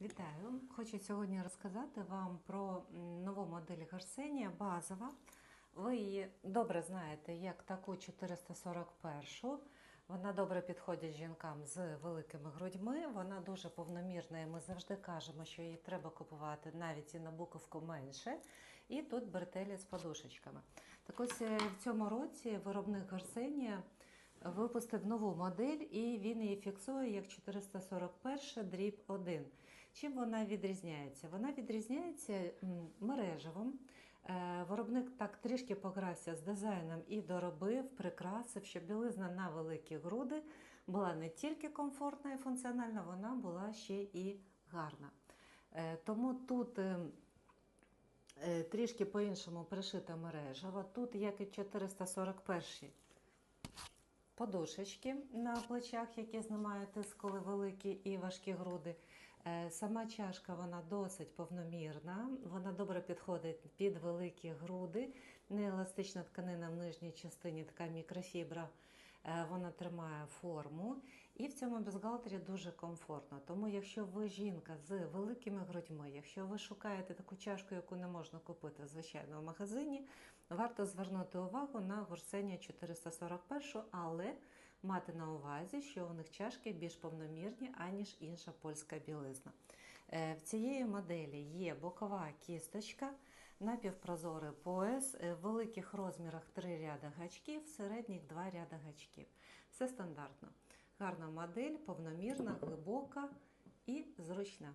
Вітаю! Хочу сьогодні розказати вам про нову модель Гарсенія базова. Ви її добре знаєте як таку 441. Вона добре підходить жінкам з великими грудьми. Вона дуже повномірна, і ми завжди кажемо, що її треба купувати навіть і на буковку менше. І тут бретелі з подушечками. Так ось е, в цьому році виробник Гарсенія випустив нову модель, і він її фіксує як 441 дріб 1. Чим вона відрізняється? Вона відрізняється мережевим. Е, Виробник так трішки погрався з дизайном і доробив, прикрасив, щоб білизна на великі груди була не тільки комфортна і функціональна, вона була ще і гарна. Е, Тому тут е, трішки по-іншому пришита мережева. Тут, як і 441 подушечки на плечах, які знімають тиск, коли великі і важкі груди. Е, Сама чашка вона досить повномірна, вона добре підходить під великі груди, нееластична тканина в нижній частині, така мікрофібра. Е, Вона тримає форму і в цьому бюстгальтері дуже комфортно. Тому, якщо ви жінка з великими грудьми, якщо ви шукаєте таку чашку, яку не можна купити звичайно в магазині, варто звернути увагу на Горсенія 441, але мати на увазі, що у них чашки більш повномірні, аніж інша польська білизна. Е, В цієї моделі є бокова кісточка, напівпрозорий пояс, е, в великих розмірах три ряда гачків, в середніх два ряда гачків. Все стандартно. Гарна модель, повномірна, глибока і зручна.